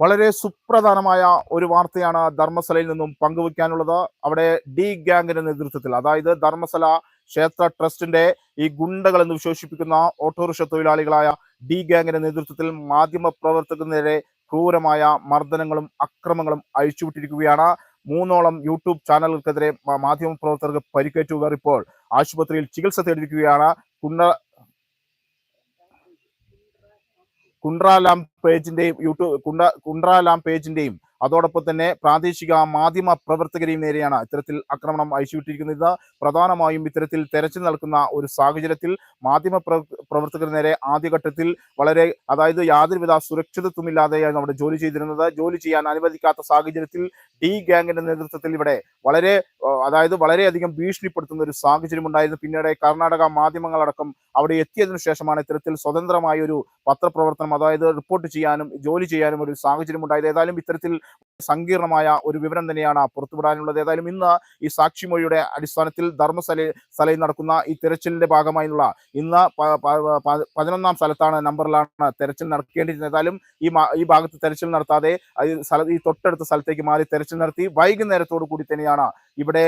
വളരെ സുപ്രധാനമായ ഒരു വാർത്തയാണ് ധർമ്മസ്ഥലയിൽ നിന്നും പങ്കുവയ്ക്കാനുള്ളത്. അവിടെ ഡി ഗാംഗിന്റെ നേതൃത്വത്തിൽ അതായത് ധർമ്മസ്ഥല ക്ഷേത്ര ട്രസ്റ്റിന്റെ ഈ ഗുണ്ടകൾ എന്ന് വിശേഷിപ്പിക്കുന്ന ഓട്ടോറിക്ഷ തൊഴിലാളികളായ ഡി ഗാംഗിന്റെ നേതൃത്വത്തിൽ മാധ്യമ പ്രവർത്തകർക്കെതിരെ ക്രൂരമായ മർദ്ദനങ്ങളും അക്രമങ്ങളും അഴിച്ചുവിട്ടിരിക്കുകയാണ്. മൂന്നോളം യൂട്യൂബ് ചാനലുകൾക്കെതിരെ മാധ്യമ പ്രവർത്തകർക്ക് പരിക്കേറ്റു ഇപ്പോൾ ആശുപത്രിയിൽ ചികിത്സ തേടിയിരിക്കുകയാണ്. കുണ്ട കുണ്ട്രാലാം പേജിന്റെയും യൂട്യൂബ് കുണ്ട കുണ്ട്രാലാം പേജിന്റെയും അതോടൊപ്പം തന്നെ പ്രാദേശിക മാധ്യമ പ്രവർത്തകരെയും നേരെയാണ് ഇത്തരത്തിൽ ആക്രമണം അയച്ചുവിട്ടിരിക്കുന്നത് പ്രധാനമായും ഇത്തരത്തിൽ തെരച്ചിൽ നടക്കുന്ന ഒരു സാഹചര്യത്തിൽ മാധ്യമ പ്രവ- പ്രവർത്തകർ നേരെ ആദ്യഘട്ടത്തിൽ വളരെ അതായത് യാതൊരുവിധ സുരക്ഷിതത്വമില്ലാതെയാണ് അവിടെ ജോലി ചെയ്തിരുന്നത്. ജോലി ചെയ്യാൻ അനുവദിക്കാത്ത സാഹചര്യത്തിൽ ഡി ഗാങ്ങിന്റെ നേതൃത്വത്തിൽ ഇവിടെ വളരെ അതായത് വളരെയധികം ഭീഷണിപ്പെടുത്തുന്ന ഒരു സാഹചര്യം ഉണ്ടായിരുന്നു. പിന്നീട് കർണാടക മാധ്യമങ്ങളടക്കം അവിടെ എത്തിയതിനു ശേഷമാണ് ഇത്തരത്തിൽ സ്വതന്ത്രമായ ഒരു പത്രപ്രവർത്തനം അതായത് റിപ്പോർട്ട് ചെയ്യാനും ജോലി ചെയ്യാനും ഒരു സാഹചര്യം ഉണ്ടായത്. ഏതായാലും ഇത്തരത്തിൽ സങ്കീർണമായ ഒരു വിവരം തന്നെയാണ് പുറത്തുവിടാനുള്ളത്. ഏതായാലും ഇന്ന് ഈ സാക്ഷിമൊഴിയുടെ അടിസ്ഥാനത്തിൽ ധർമ്മസ്ഥല സ്ഥലയിൽ നടക്കുന്ന ഈ തെരച്ചിലിന്റെ ഭാഗമായുള്ള ഇന്ന് പതിനൊന്നാം സ്ഥലത്താണ് നമ്പറിലാണ് തെരച്ചിൽ നടക്കേണ്ടിയിരുന്നത്. ഏതായാലും ഈ ഈ ഭാഗത്ത് തെരച്ചിൽ നടത്താതെ ഈ തൊട്ടടുത്ത സ്ഥലത്തേക്ക് മാറി തെരച്ചിൽ നടത്തി വൈകുന്നേരത്തോടു കൂടി തന്നെയാണ് ഇവിടെ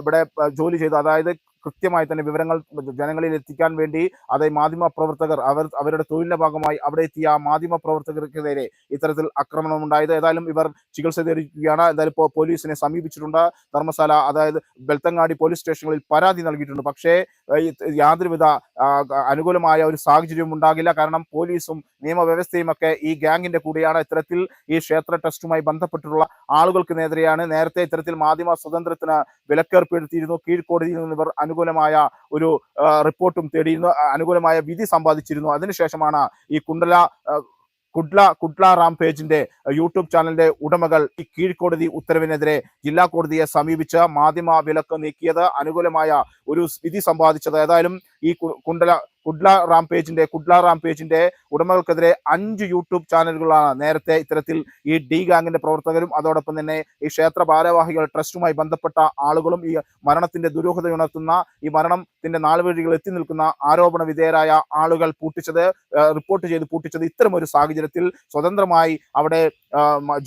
ഇവിടെ ജോലി ചെയ്ത് അതായത് കൃത്യമായി തന്നെ വിവരങ്ങൾ ജനങ്ങളിൽ എത്തിക്കാൻ വേണ്ടി അത് മാധ്യമ പ്രവർത്തകർ അവർ അവരുടെ തൊഴിലിന്റെ ഭാഗമായി അവിടെ എത്തിയ മാധ്യമ പ്രവർത്തകർക്കെതിരെ ഇത്തരത്തിൽ ആക്രമണം ഉണ്ടായത്. ഏതായാലും ഇവർ ചികിത്സ തേടിയിരിക്കുകയാണ്. എന്തായാലും ഇപ്പോൾ പോലീസിനെ സമീപിച്ചിട്ടുണ്ട്. ധർമ്മശാല അതായത് ബെൽത്തങ്ങാടി പോലീസ് സ്റ്റേഷനുകളിൽ പരാതി നൽകിയിട്ടുണ്ട്. പക്ഷേ യാതൊരുവിധ അനുകൂലമായ ഒരു സാഹചര്യവും ഉണ്ടാകില്ല. കാരണം പോലീസും നിയമവ്യവസ്ഥയും ഒക്കെ ഈ ഗാങ്ങിന്റെ കൂടെയാണ്. ഇത്തരത്തിൽ ഈ ക്ഷേത്ര ട്രസ്റ്റുമായി ബന്ധപ്പെട്ടിട്ടുള്ള ആളുകൾക്ക് നേരെയാണ് നേരത്തെ ഇത്തരത്തിൽ മാധ്യമ സ്വതന്ത്രത്തിന് വിലക്കേർപ്പെടുത്തിയിരുന്നു. കീഴ്ക്കോടതിയിൽ നിന്ന് ഇവർ അനുകൂലമായ ഒരു റിപ്പോർട്ടും തേടിയിരുന്നു അനുകൂലമായ വിധി സമ്പാദിച്ചിരുന്നു. അതിനുശേഷമാണ് ഈ കുണ്ടല കുഡ്ല കുഡ്ല റാം പേജിന്റെ യൂട്യൂബ് ചാനലിന്റെ ഉടമകൾ ഈ കീഴ്ക്കോടതി ഉത്തരവിനെതിരെ ജില്ലാ കോടതിയെ സമീപിച്ച് മാധ്യമ വിലക്ക് നീക്കിയത് അനുകൂലമായ ഒരു വിധി സമ്പാദിച്ചത്. ഏതായാലും ഈ കുണ്ടല കുഡ്ല റാം പേജിന്റെ കുഡ്ല റാം പേജിന്റെ ഉടമകൾക്കെതിരെ അഞ്ച് യൂട്യൂബ് ചാനലുകളാണ് നേരത്തെ ഇത്തരത്തിൽ ഈ ഡി ഗാങ്ങിന്റെ പ്രവർത്തകരും അതോടൊപ്പം തന്നെ ഈ ക്ഷേത്ര ഭാരവാഹികൾ ട്രസ്റ്റുമായി ബന്ധപ്പെട്ട ആളുകളും ഈ മരണത്തിന്റെ ദുരൂഹത ഉണർത്തുന്ന ഈ മരണത്തിന്റെ നാളുവഴികൾ എത്തി നിൽക്കുന്ന ആരോപണ വിധേയരായ ആളുകൾ പൂട്ടിച്ചത് റിപ്പോർട്ട് ചെയ്ത് പൂട്ടിച്ചത് ഇത്തരം ഒരു സാഹചര്യത്തിൽ സ്വതന്ത്രമായി അവിടെ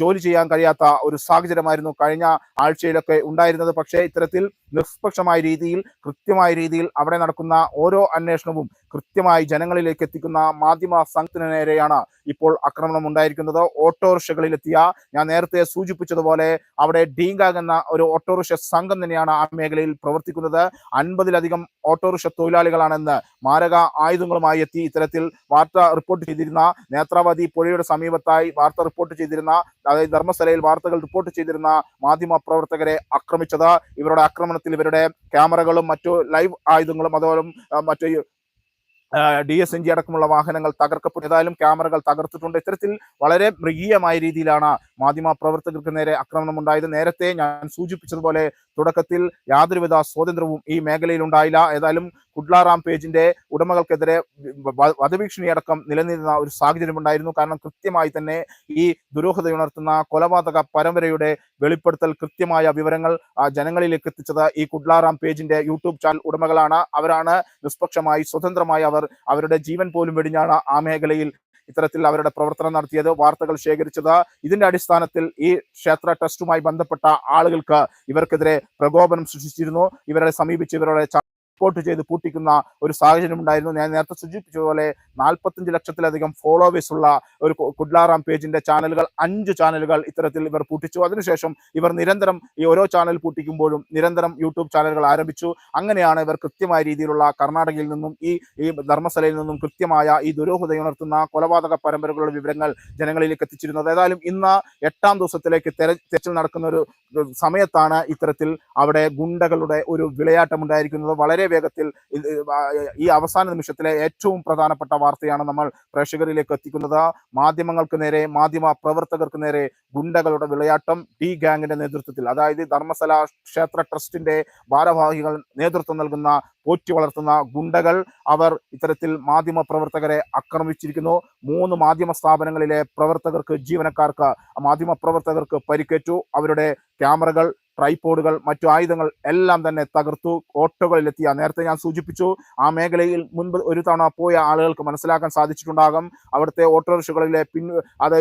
ജോലി ചെയ്യാൻ കഴിയാത്ത ഒരു സാഹചര്യമായിരുന്നു കഴിഞ്ഞ ആഴ്ചയിലൊക്കെ ഉണ്ടായിരുന്നത്. പക്ഷേ ഇത്തരത്തിൽ നിഷ്പക്ഷമായ രീതിയിൽ കൃത്യമായ രീതിയിൽ അവിടെ നടക്കുന്ന ഓരോ അന്വേഷണവും കൃത്യമായി ജനങ്ങളിലേക്ക് എത്തിക്കുന്ന മാധ്യമ സംഘത്തിന് നേരെയാണ് ഇപ്പോൾ ആക്രമണം ഉണ്ടായിരിക്കുന്നത്. ഓട്ടോറിക്ഷകളിലെത്തിയ ഞാൻ നേരത്തെ സൂചിപ്പിച്ചതുപോലെ അവിടെ ഡീങ്കാഗ് എന്ന ഒരു ഓട്ടോറിക്ഷ സംഘം തന്നെയാണ് ആ മേഖലയിൽ പ്രവർത്തിക്കുന്നത്. അൻപതിലധികം ഓട്ടോറിക്ഷ തൊഴിലാളികളാണെന്ന് മാരക ആയുധങ്ങളുമായി എത്തി ഇത്തരത്തിൽ വാർത്ത റിപ്പോർട്ട് ചെയ്തിരുന്ന നേത്രാവതി പുഴയുടെ സമീപത്തായി വാർത്ത റിപ്പോർട്ട് ചെയ്തിരുന്ന അതായത് ധർമ്മസ്ഥലയിൽ വാർത്തകൾ റിപ്പോർട്ട് ചെയ്തിരുന്ന മാധ്യമ പ്രവർത്തകരെ ആക്രമിച്ചത്. ഇവരുടെ ആക്രമണത്തിൽ ഇവരുടെ ക്യാമറകളും മറ്റു ലൈവ് ആയുധങ്ങളും അതുപോലെ മറ്റു ഡി എസ് എൻ ജി അടക്കമുള്ള വാഹനങ്ങൾ തകർക്കപ്പെട്ടു. ഏതായാലും ക്യാമറകൾ തകർത്തിട്ടുണ്ട്. ഇത്തരത്തിൽ വളരെ മൃഗീയമായ രീതിയിലാണ് മാധ്യമ പ്രവർത്തകർക്ക് നേരെ ആക്രമണം ഉണ്ടായത്. നേരത്തെ ഞാൻ സൂചിപ്പിച്ചതുപോലെ തുടക്കത്തിൽ യാതൊരുവിധ സ്വാതന്ത്ര്യവും ഈ മേഖലയിൽ ഉണ്ടായില്ല. ഏതായാലും കുഡ്ലാറാം പേജിന്റെ ഉടമകൾക്കെതിരെ വധഭീഷണിയടക്കം നിലനിന്നിരുന്ന ഒരു സാഹചര്യം ഉണ്ടായിരുന്നു കാരണം കൃത്യമായി തന്നെ ഈ ദുരൂഹതയുണർത്തുന്ന കൊലപാതക പരമ്പരയുടെ വെളിപ്പെടുത്തൽ കൃത്യമായ വിവരങ്ങൾ ജനങ്ങളിലേക്ക് എത്തിച്ചത് ഈ കുഡ്ലാറാം പേജിന്റെ യൂട്യൂബ് ചാനൽ ഉടമകളാണ്. അവരാണ് നിഷ്പക്ഷമായി സ്വതന്ത്രമായി അവർ അവരുടെ ജീവൻ പോലും വെടിഞ്ഞാണ് ആ മേഖലയിൽ ഇത്തരത്തിൽ അവരുടെ പ്രവർത്തനം നടത്തിയത്. വാർത്തകൾ ശേഖരിച്ചത് ഇതിന്റെ അടിസ്ഥാനത്തിൽ ഈ ക്ഷേത്ര ട്രസ്റ്റുമായി ബന്ധപ്പെട്ട ആളുകൾക്ക് ഇവർക്കെതിരെ പ്രകോപനം സൃഷ്ടിച്ചിരുന്നു. ഇവരെ സമീപിച്ച് ഇവരുടെ റിപ്പോർട്ട് ചെയ്ത് പൂട്ടിക്കുന്ന ഒരു സാഹചര്യം ഉണ്ടായിരുന്നു. ഞാൻ നേരത്തെ സൂചിപ്പിച്ചതുപോലെ നാൽപ്പത്തഞ്ച് ലക്ഷത്തിലധികം ഫോളോവേഴ്സ് ഉള്ള ഒരു കുഡ്ലാറാം പേജിന്റെ ചാനലുകൾ അഞ്ച് ചാനലുകൾ ഇത്തരത്തിൽ ഇവർ പൂട്ടിച്ചു. അതിനുശേഷം ഇവർ നിരന്തരം ഈ ഓരോ ചാനൽ പൂട്ടിക്കുമ്പോഴും നിരന്തരം യൂട്യൂബ് ചാനലുകൾ ആരംഭിച്ചു. അങ്ങനെയാണ് ഇവർ കൃത്യമായ രീതിയിലുള്ള കർണാടകയിൽ നിന്നും ഈ ഈ ധർമ്മസ്ഥലയിൽ നിന്നും കൃത്യമായ ഈ ദുരൂഹതയുണർത്തുന്ന കൊലപാതക പരമ്പരകളുടെ വിവരങ്ങൾ ജനങ്ങളിലേക്ക് എത്തിച്ചിരുന്നത്. ഏതായാലും ഇന്ന് എട്ടാം ദിവസത്തിലേക്ക് തെര തെരച്ചിൽ നടക്കുന്ന ഒരു സമയത്താണ് ഇത്തരത്തിൽ അവിടെ ഗുണ്ടകളുടെ ഒരു വിളയാട്ടം ഉണ്ടായിരിക്കുന്നത് വളരെ വേഗത്തിൽ ഈ അവസാന നിമിഷത്തിലെ ഏറ്റവും പ്രധാനപ്പെട്ട വാർത്തയാണ് നമ്മൾ പ്രേക്ഷകരിലേക്ക് എത്തിക്കുന്നത്. മാധ്യമങ്ങൾക്ക് നേരെ മാധ്യമ പ്രവർത്തകർക്ക് നേരെ ഗുണ്ടകളുടെ വിളയാട്ടം ഡി ഗാങ്ങിന്റെ നേതൃത്വത്തിൽ. അതായത് ധർമ്മസ്ഥല ക്ഷേത്ര ട്രസ്റ്റിന്റെ ഭാരവാഹികൾ നേതൃത്വം നൽകുന്ന പോറ്റി വളർത്തുന്ന ഗുണ്ടകൾ അവർ ഇത്തരത്തിൽ മാധ്യമ പ്രവർത്തകരെ ആക്രമിച്ചിരിക്കുന്നു. മൂന്ന് മാധ്യമ സ്ഥാപനങ്ങളിലെ പ്രവർത്തകർക്ക് ജീവനക്കാർക്ക് മാധ്യമ പ്രവർത്തകർക്ക് പരിക്കേറ്റു. അവരുടെ ക്യാമറകൾ ട്രൈപോഡുകൾ മറ്റു ആയുധങ്ങൾ എല്ലാം തന്നെ തകർത്തു. ഓട്ടോകളിലെത്തിയ നേരത്തെ ഞാൻ സൂചിപ്പിച്ചു ആ മേഖലയിൽ മുൻപ് ഒരു തവണ പോയ ആളുകൾക്ക് മനസ്സിലാക്കാൻ സാധിച്ചിട്ടുണ്ടാകും. അവിടുത്തെ ഓട്ടോറിക്ഷകളിലെ പിൻ അത്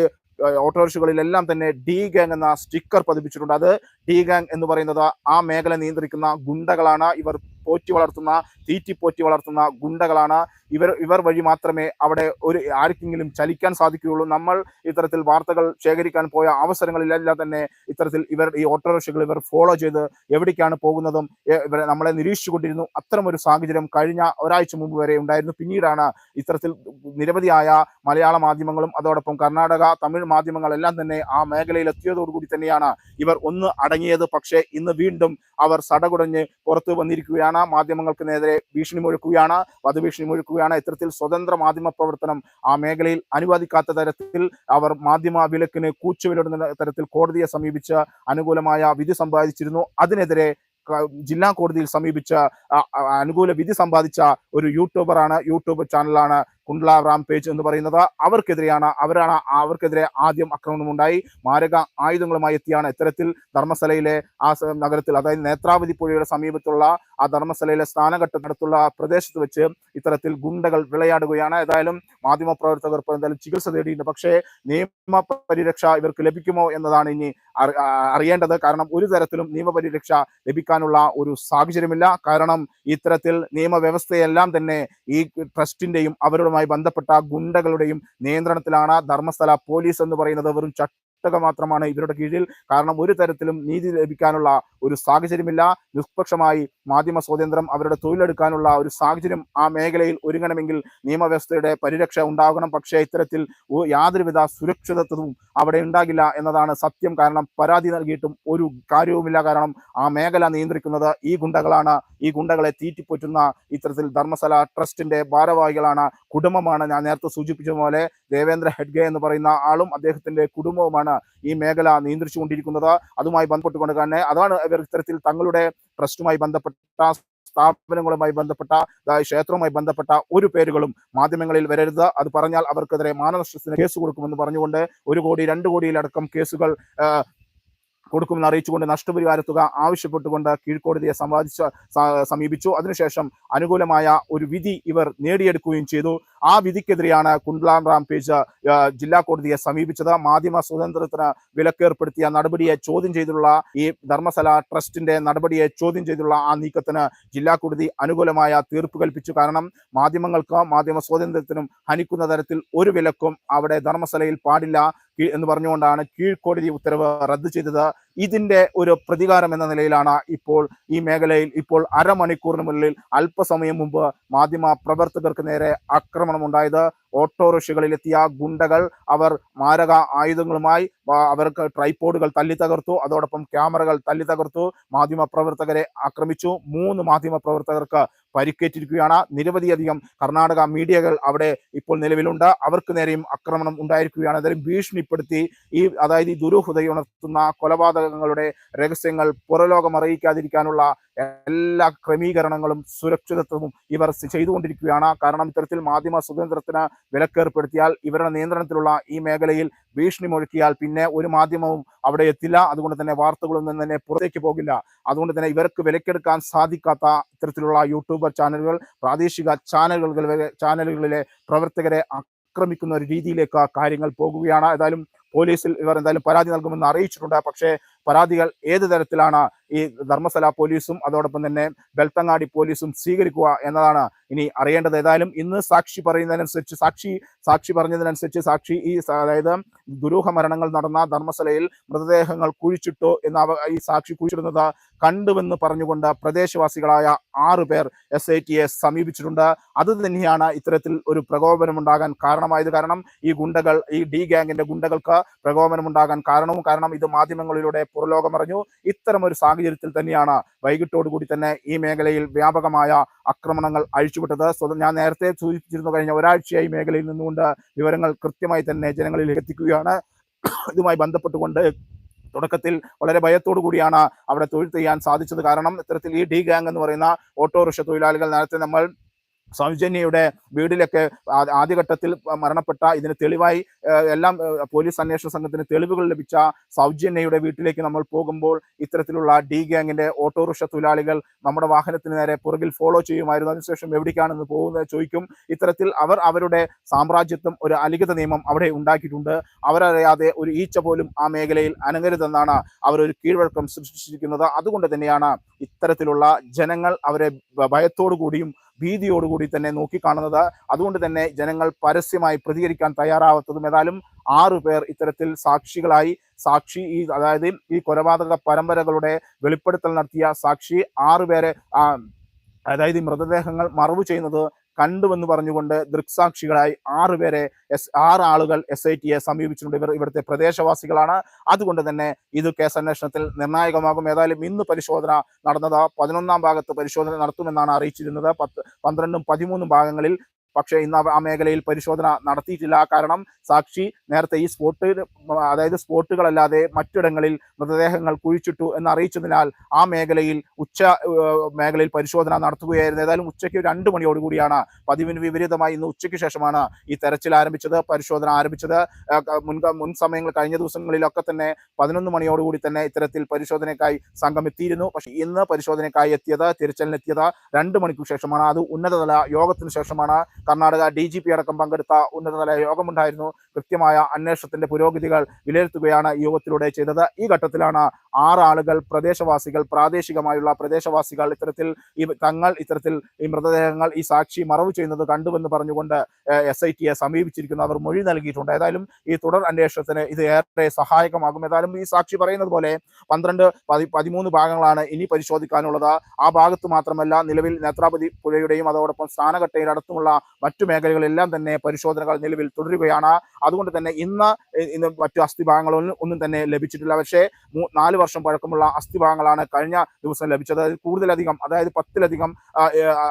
ഓട്ടോറിക്ഷകളിലെല്ലാം തന്നെ ഡി ഗാങ് എന്ന സ്റ്റിക്കർ പതിപ്പിച്ചിട്ടുണ്ട്. അത് ഡി ഗാങ് എന്ന് പറയുന്നത് ആ മേഖല നിയന്ത്രിക്കുന്ന ഗുണ്ടകളാണ്. ഇവർ പോറ്റി വളർത്തുന്ന തീറ്റി പോറ്റി വളർത്തുന്ന ഗുണ്ടകളാണ്. ഇവർ ഇവർ വഴി മാത്രമേ അവിടെ ഒരു ആർക്കെങ്കിലും ചലിക്കാൻ സാധിക്കുകയുള്ളൂ. നമ്മൾ ഇത്തരത്തിൽ വാർത്തകൾ ശേഖരിക്കാൻ പോയ അവസരങ്ങളിലെല്ലാം തന്നെ ഇത്തരത്തിൽ ഇവർ ഈ ഓട്ടോറിക്ഷകൾ ഇവർ ഫോളോ ചെയ്ത് എവിടേക്കാണ് പോകുന്നതും ഇവരെ നമ്മളെ നിരീക്ഷിച്ചുകൊണ്ടിരുന്നു. അത്തരം ഒരു സാഹചര്യം കഴിഞ്ഞ ഒരാഴ്ച മുമ്പ് വരെ ഉണ്ടായിരുന്നു. പിന്നീടാണ് ഇത്തരത്തിൽ നിരവധിയായ മലയാള മാധ്യമങ്ങളും അതോടൊപ്പം കർണാടക തമിഴ് മാധ്യമങ്ങളെല്ലാം തന്നെ ആ മേഖലയിൽ എത്തിയതോടുകൂടി തന്നെയാണ് ഇവർ ഒന്ന് അടങ്ങിയത്. പക്ഷേ ഇന്ന് വീണ്ടും അവർ സടകുടഞ്ഞ് പുറത്തു വന്നിരിക്കുകയാണ്. മാധ്യമങ്ങൾക്ക് നേരെ ഭീഷണി മുഴക്കുകയാണ് വധഭീഷണി മുഴക്കുകയാണ് ഇത്തരത്തിൽ സ്വതന്ത്ര മാധ്യമ പ്രവർത്തനം ആ മേഖലയിൽ അനുവദിക്കാത്ത തരത്തിൽ അവർ മാധ്യമ വിലക്കിന് കൂച്ചുവിലിടുന്ന തരത്തിൽ കോടതിയെ സമീപിച്ച് അനുകൂലമായ വിധി സമ്പാദിച്ചിരുന്നു. അതിനെതിരെ ജില്ലാ കോടതിയിൽ സമീപിച്ച അനുകൂല വിധി സമ്പാദിച്ച ഒരു യൂട്യൂബറാണ് യൂട്യൂബ് ചാനലാണ് കുണ്ട്ല റാം പേജ് എന്ന് പറയുന്നത് അവർക്കെതിരെയാണ്. അവരാണ് അവർക്കെതിരെ ആദ്യം ആക്രമണമുണ്ടായി. മാരക ആയുധങ്ങളുമായി എത്തിയാണ്. ഇത്തരത്തിൽ ധർമ്മസ്ഥലയിലെ ആ നഗരത്തിൽ അതായത് നേത്രാവതി പുഴയുടെ സമീപത്തുള്ള ആ ധർമ്മസ്ഥലയിലെ സ്ഥാനഘട്ടത്തിനടുത്തുള്ള പ്രദേശത്ത് വെച്ച് ഇത്തരത്തിൽ ഗുണ്ടകൾ വിളയാടുകയാണ്. ഏതായാലും മാധ്യമ പ്രവർത്തകർ ഇപ്പോൾ എന്തായാലും ചികിത്സ തേടിയിട്ടുണ്ട്. പക്ഷേ നിയമ പരിരക്ഷ ഇവർക്ക് ലഭിക്കുമോ എന്നതാണ് ഇനി അറിയേണ്ടത്. കാരണം ഒരു തരത്തിലും നിയമപരിരക്ഷ ലഭിക്കാനുള്ള ഒരു സാഹചര്യമില്ല. കാരണം ഇത്തരത്തിൽ നിയമവ്യവസ്ഥയെല്ലാം തന്നെ ഈ ട്രസ്റ്റിന്റെയും അവരുമായി ബന്ധപ്പെട്ട ഗുണ്ടകളുടെയും നിയന്ത്രണത്തിലാണ് ധർമ്മസ്ഥല പോലീസ് എന്ന് പറയുന്നത് വെറും ചട്ടക മാത്രമാണ് ഇവരുടെ കീഴിൽ. കാരണം ഒരു തരത്തിലും നീതി ലഭിക്കാനുള്ള ഒരു സാഹചര്യമില്ല. നിഷ്പക്ഷമായി മാധ്യമ സ്വാതന്ത്ര്യം അവരുടെ തൊഴിലെടുക്കാനുള്ള ഒരു സാഹചര്യം ആ മേഖലയിൽ ഒരുങ്ങണമെങ്കിൽ നിയമവ്യവസ്ഥയുടെ പരിരക്ഷ ഉണ്ടാകണം. പക്ഷേ ഇത്തരത്തിൽ യാതൊരുവിധ സുരക്ഷിതത്വവും അവിടെ ഉണ്ടാകില്ല എന്നതാണ് സത്യം. കാരണം പരാതി നൽകിയിട്ടും ഒരു കാര്യവുമില്ല. കാരണം ആ മേഖല നിയന്ത്രിക്കുന്നത് ഈ ഗുണ്ടകളാണ്. ഈ ഗുണ്ടകളെ തീറ്റിപ്പോറ്റുന്ന ഇത്തരത്തിൽ ധർമ്മസല ട്രസ്റ്റിന്റെ ഭാരവാഹികളാണ്. കുടുംബമാണ്. ഞാൻ നേരത്തെ സൂചിപ്പിച്ച പോലെ ദേവേന്ദ്ര ഹെഡ്ഗെ എന്ന് പറയുന്ന ആളും അദ്ദേഹത്തിന്റെ കുടുംബവുമാണ്. ഈ മേഖല നിയന്ത്രിച്ചുകൊണ്ടിരിക്കുന്നത്. അതുമായി ബന്ധപ്പെട്ടുകൊണ്ട് തന്നെ അതാണ് ഇവർ ഇത്തരത്തിൽ തങ്ങളുടെ ട്രസ്റ്റുമായി ബന്ധപ്പെട്ട സ്ഥാപനങ്ങളുമായി ബന്ധപ്പെട്ട ക്ഷേത്രവുമായി ബന്ധപ്പെട്ട ഒരു പേരുകളും മാധ്യമങ്ങളിൽ വരരുത്. അത് പറഞ്ഞാൽ അവർക്കെതിരെ മാനനഷ്ടത്തിന് കേസ് കൊടുക്കുമെന്ന് പറഞ്ഞുകൊണ്ട് ഒരു കോടി രണ്ട് കോടിയിലടക്കം കേസുകൾ കൊടുക്കുമെന്ന് അറിയിച്ചുകൊണ്ട് നഷ്ടപരിഹാര തുക ആവശ്യപ്പെട്ടുകൊണ്ട് കീഴ്ക്കോടതിയെ സമ്പാദിച്ച സമീപിച്ചു. അതിനുശേഷം അനുകൂലമായ ഒരു വിധി ഇവർ നേടിയെടുക്കുകയും ചെയ്തു. ആ വിധിക്കെതിരെയാണ് കുണ്ട്ലാം റാം പേജ് ജില്ലാ കോടതിയെ സമീപിച്ചത്. മാധ്യമ സ്വാതന്ത്ര്യത്തിന് വിലക്കേർപ്പെടുത്തിയ നടപടിയെ ചോദ്യം ചെയ്തുള്ള ഈ ധർമ്മസല ട്രസ്റ്റിന്റെ നടപടിയെ ചോദ്യം ചെയ്തുള്ള ആ നീക്കത്തിന് ജില്ലാ കോടതി അനുകൂലമായ തീർപ്പ് കൽപ്പിച്ചു. കാരണം മാധ്യമങ്ങൾക്ക് മാധ്യമ സ്വാതന്ത്ര്യത്തിനും ഹനിക്കുന്ന തരത്തിൽ ഒരു വിലക്കും അവിടെ ധർമ്മസലയിൽ പാടില്ല. എന്ന് പറഞ്ഞുകൊണ്ടാണ് കീഴ്ക്കോടതി ഉത്തരവ് റദ്ദ് ചെയ്തത്. ഇതിന്റെ ഒരു പ്രതികാരം എന്ന നിലയിലാണ് ഇപ്പോൾ ഈ മേഖലയിൽ ഇപ്പോൾ അരമണിക്കൂറിനുള്ളിൽ അല്പസമയം മുമ്പ് മാധ്യമ പ്രവർത്തകർക്ക് നേരെ ആക്രമണം ഉണ്ടായത് ഓട്ടോറിക്ഷകളിലെത്തിയ ഗുണ്ടകൾ അവർ മാരക ആയുധങ്ങളുമായി അവർക്ക് ട്രൈപോഡുകൾ തല്ലി തകർത്തു. അതോടൊപ്പം ക്യാമറകൾ തല്ലി തകർത്തു. മാധ്യമ പ്രവർത്തകരെ ആക്രമിച്ചു. മൂന്ന് മാധ്യമ പ്രവർത്തകർക്ക് പരിക്കേറ്റിരിക്കുകയാണ്. നിരവധിയധികം കർണാടക മീഡിയകൾ അവിടെ ഇപ്പോൾ നിലവിലുണ്ട്. അവർക്ക് നേരെയും ആക്രമണം ഉണ്ടായിരിക്കുകയാണ്. അതായത് ഭീഷണിപ്പെടുത്തി ഈ അതായത് ഈ ദുരൂഹതയുണർത്തുന്ന കൊലപാതകങ്ങളുടെ രഹസ്യങ്ങൾ പുറലോകം അറിയിക്കാതിരിക്കാനുള്ള എല്ലാ ക്രമീകരണങ്ങളും സുരക്ഷിതത്വവും ഇവർ ചെയ്തുകൊണ്ടിരിക്കുകയാണ്. കാരണം ഇത്തരത്തിൽ മാധ്യമ സ്വാതന്ത്ര്യത്തിന് വിലക്കേർപ്പെടുത്തിയാൽ ഇവരുടെ നിയന്ത്രണത്തിലുള്ള ഈ മേഖലയിൽ ഭീഷണി മുഴക്കിയാൽ പിന്നെ ഒരു മാധ്യമവും അവിടെ എത്തില്ല. അതുകൊണ്ട് തന്നെ വാർത്തകളൊന്നും തന്നെ പുറത്തേക്ക് പോകില്ല. അതുകൊണ്ട് തന്നെ ഇവർക്ക് വിലക്കെടുക്കാൻ സാധിക്കാത്ത ഇത്തരത്തിലുള്ള യൂട്യൂബർ ചാനലുകൾ പ്രാദേശിക ചാനലുകൾ ചാനലുകളിലെ പ്രവർത്തകരെ ആക്രമിക്കുന്ന ഒരു രീതിയിലേക്ക് കാര്യങ്ങൾ പോകുകയാണ്. ഏതായാലും പോലീസിൽ ഇവർ എന്തായാലും പരാതി നൽകുമെന്ന് അറിയിച്ചിട്ടുണ്ട്. പക്ഷേ പരാതികൾ ഏത് തരത്തിലാണ് ഈ ധർമ്മസ്ഥല പോലീസും അതോടൊപ്പം തന്നെ ബെൽത്തങ്ങാടി പോലീസും സ്വീകരിക്കുക എന്നതാണ് ഇനി അറിയേണ്ടത്. ഏതായാലും ഇന്ന് സാക്ഷി പറയുന്നതിനനുസരിച്ച് സാക്ഷി സാക്ഷി പറഞ്ഞതിനനുസരിച്ച് സാക്ഷി ഈ അതായത് ദുരൂഹ മരണങ്ങൾ നടന്ന ധർമ്മസ്ഥലയിൽ മൃതദേഹങ്ങൾ കുഴിച്ചിട്ടു എന്ന ഈ സാക്ഷി കുഴിച്ചിടുന്നത് കണ്ടുവെന്ന് പറഞ്ഞുകൊണ്ട് പ്രദേശവാസികളായ ആറു പേർ എസ് ഐ ടിയെ സമീപിച്ചിട്ടുണ്ട്. അത് തന്നെയാണ് ഇത്തരത്തിൽ ഒരു പ്രകോപനമുണ്ടാകാൻ കാരണമായത്. കാരണം ഈ ഗുണ്ടകൾ ഈ ഡി ഗാങ്ങിന്റെ ഗുണ്ടകൾക്ക് പ്രകോപനമുണ്ടാകാൻ കാരണവും കാരണം ഇത് മാധ്യമങ്ങളിലൂടെ പുറലോകമറിഞ്ഞു. ഇത്തരം ഒരു സാഹചര്യത്തിൽ തന്നെയാണ് വൈകിട്ടോടുകൂടി തന്നെ ഈ മേഖലയിൽ വ്യാപകമായ ആക്രമണങ്ങൾ അഴിച്ചുവിട്ടത്. ഞാൻ നേരത്തെ സൂചിപ്പിച്ചിരുന്നു കഴിഞ്ഞ ഒരാഴ്ചയായി മേഖലയിൽ നിന്നുകൊണ്ട് വിവരങ്ങൾ കൃത്യമായി തന്നെ ജനങ്ങളിലേക്ക് എത്തിക്കുകയാണ്. ഇതുമായി ബന്ധപ്പെട്ടുകൊണ്ട് തുടക്കത്തിൽ വളരെ ഭയത്തോടു കൂടിയാണ് അവിടെ തൊഴിൽ ചെയ്യാൻ സാധിച്ചത്. കാരണം ഇത്തരത്തിൽ ഈ ഡി ഗാങ് എന്ന് പറയുന്ന ഓട്ടോറിക്ഷ തൊഴിലാളികൾ നേരത്തെ നമ്മൾ സൗജന്യയുടെ വീടിലൊക്കെ ആദ്യഘട്ടത്തിൽ മരണപ്പെട്ട ഇതിന് തെളിവായി എല്ലാം പോലീസ് അന്വേഷണ സംഘത്തിന് തെളിവുകൾ ലഭിച്ച സൗജന്യയുടെ വീട്ടിലേക്ക് നമ്മൾ പോകുമ്പോൾ ഇത്തരത്തിലുള്ള ഡി ഗാങ്ങിന്റെ ഓട്ടോറിക്ഷ തൊഴിലാളികൾ നമ്മുടെ വാഹനത്തിന് നേരെ പുറകിൽ ഫോളോ ചെയ്യുമായിരുന്നു. അതിനുശേഷം എവിടേക്കാണെന്ന് പോകുന്നത് ചോദിക്കും. ഇത്തരത്തിൽ അവർ അവരുടെ സാമ്രാജ്യത്വം ഒരു അലിഖിത നിയമം അവിടെ ഉണ്ടാക്കിയിട്ടുണ്ട്. അവരറിയാതെ ഒരു ഈച്ച പോലും ആ മേഖലയിൽ അനങ്ങരുതെന്നാണ് അവർ ഒരു കീഴ്വഴക്കം സൃഷ്ടിച്ചിരിക്കുന്നത്. അതുകൊണ്ട് തന്നെയാണ് ഇത്തരത്തിലുള്ള ജനങ്ങൾ അവരെ ഭയത്തോടു കൂടിയും ഭീതിയോടുകൂടി തന്നെ നോക്കിക്കാണുന്നത്. അതുകൊണ്ട് തന്നെ ജനങ്ങൾ പരസ്യമായി പ്രതികരിക്കാൻ തയ്യാറാവാത്തതും ഏതായാലും ആറു പേർ ഇത്തരത്തിൽ സാക്ഷികളായി. സാക്ഷി ഈ അതായത് ഈ കൊലപാതക പരമ്പരകളുടെ വെളിപ്പെടുത്തൽ നടത്തിയ സാക്ഷി ആറുപേരെ അതായത് മൃതദേഹങ്ങൾ മറവ് ചെയ്യുന്നത് കണ്ടുവെന്ന് പറഞ്ഞുകൊണ്ട് ദൃക്സാക്ഷികളായി ആറുപേരെ എസ് ആറ് ആളുകൾ എസ് ഐ ടിയെ സമീപിച്ചിട്ടുണ്ട്. ഇവർ ഇവിടുത്തെ പ്രദേശവാസികളാണ്. അതുകൊണ്ട് തന്നെ ഇത് കേസ് അന്വേഷണത്തിൽ നിർണായകമാകും. ഏതായാലും ഇന്ന് പരിശോധന നടന്നത് പതിനൊന്നാം ഭാഗത്ത് പരിശോധന നടത്തുമെന്നാണ് അറിയിച്ചിരുന്നത്. പത്ത് പന്ത്രണ്ടും പതിമൂന്നും ഭാഗങ്ങളിൽ പക്ഷേ ഇന്ന് ആ- മേഖലയിൽ പരിശോധന നടത്തിയിട്ടില്ല. കാരണം സാക്ഷി നേരത്തെ ഈ സ്പോട്ട് അതായത് സ്പോട്ടുകളല്ലാതെ മറ്റിടങ്ങളിൽ മൃതദേഹങ്ങൾ കുഴിച്ചിട്ടു എന്ന് അറിയിച്ചതിനാൽ ആ മേഖലയിൽ ഉച്ച മേഖലയിൽ പരിശോധന നടത്തുകയായിരുന്നു. ഏതായാലും ഉച്ചയ്ക്ക് രണ്ട് മണിയോടുകൂടിയാണ് പതിവിന് വിപരീതമായി ഇന്ന് ഉച്ചയ്ക്ക് ശേഷമാണ് ഈ തെരച്ചിൽ ആരംഭിച്ചത് പരിശോധന ആരംഭിച്ചത്. മുൻ മുൻ സമയങ്ങൾ കഴിഞ്ഞ ദിവസങ്ങളിലൊക്കെ തന്നെ പതിനൊന്ന് മണിയോടുകൂടി തന്നെ ഇത്തരത്തിൽ പരിശോധനയ്ക്കായി സംഘം എത്തിയിരുന്നു. പക്ഷേ ഇന്ന് പരിശോധനയ്ക്കായി എത്തിയത് തിരച്ചിലിനെത്തിയത് രണ്ട് മണിക്കൂർ ശേഷമാണ്. അത് ഉന്നതതല യോഗത്തിന് ശേഷമാണ്. കർണാടക ഡി ജി പി അടക്കം പങ്കെടുത്ത ഉന്നതതല യോഗമുണ്ടായിരുന്നു. കൃത്യമായ അന്വേഷണത്തിന്റെ പുരോഗതികൾ വിലയിരുത്തുകയാണ് ഈ യോഗത്തിലൂടെ ചെയ്തത്. ഈ ഘട്ടത്തിലാണ് ആറ് ആളുകൾ പ്രദേശവാസികൾ പ്രാദേശികമായുള്ള പ്രദേശവാസികൾ ഇത്തരത്തിൽ ഈ തങ്ങൾ ഇത്തരത്തിൽ ഈ മൃതദേഹങ്ങൾ ഈ സാക്ഷി മറവ് ചെയ്യുന്നത് കണ്ടുവെന്ന് പറഞ്ഞുകൊണ്ട് എസ് ഐ ടിയെ സമീപിച്ചിരിക്കുന്നു. അവർ മൊഴി നൽകിയിട്ടുണ്ട്. ഏതായാലും ഈ തുടർ അന്വേഷണത്തിന് ഇത് ഏറെ സഹായകമാകും. ഏതായാലും ഈ സാക്ഷി പറയുന്നത് പോലെ പന്ത്രണ്ട് പതി പതിമൂന്ന് ഭാഗങ്ങളാണ് ഇനി പരിശോധിക്കാനുള്ളത്. ആ ഭാഗത്ത് മാത്രമല്ല നിലവിൽ നേത്രാപതി പുഴയുടെയും അതോടൊപ്പം സ്ഥാനഘട്ടയിലടക്കമുള്ള മറ്റു മേഖലകളെല്ലാം തന്നെ പരിശോധനകൾ നിലവിൽ തുടരുകയാണ്. അതുകൊണ്ട് തന്നെ ഇന്ന് ഇന്ന് മറ്റു അസ്ഥിഭാഗങ്ങളൊന്നും ഒന്നും തന്നെ ലഭിച്ചിട്ടില്ല. പക്ഷേ നാല് വർഷം പഴക്കമുള്ള അസ്ഥിഭാഗങ്ങളാണ് കഴിഞ്ഞ ദിവസം ലഭിച്ചത്. അതിൽ കൂടുതലധികം അതായത് പത്തിലധികം